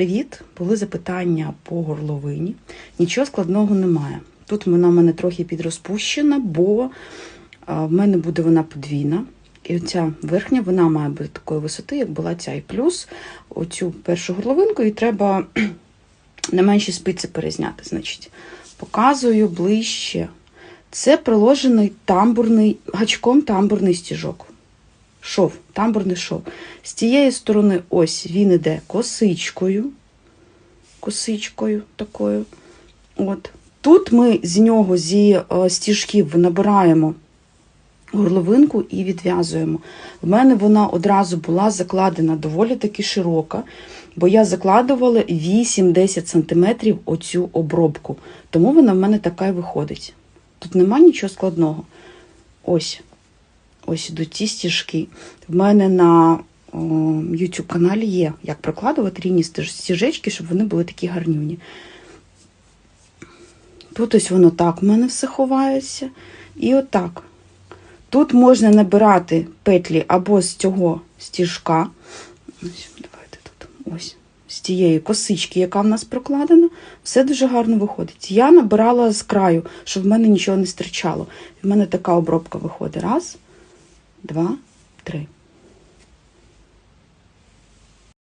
Привіт! Були запитання по горловині. Нічого складного немає. Тут вона в мене трохи підрозпущена, бо в мене буде вона подвійна. І оця верхня вона має бути такої висоти, як була ця. І плюс оцю першу горловинку, і треба на менші спиці перезняти. Значить, показую ближче. Це приложений тамбурний, гачком тамбурний стіжок. Шов, тамбурний шов. З тієї сторони, ось він іде косичкою. Косичкою такою. От. Тут ми з нього, зі е, стіжків, набираємо горловинку і відв'язуємо. В мене вона одразу була закладена доволі таки широка, бо я закладувала 8-10 см оцю обробку. Тому вона в мене така і виходить. Тут нема нічого складного. Ось. Ось ідуть ці стіжки. В мене на YouTube каналі є, як прокладувати рівні стіжечки, щоб вони були такі гарнюні. Тут ось воно так в мене все ховається. І отак. Тут можна набирати петлі або з цього стіжка. Ось, давайте тут. Ось. З тієї косички, яка в нас прокладена, все дуже гарно виходить. Я набирала з краю, щоб в мене нічого не стирчало. В мене така обробка виходить. Раз, два, три.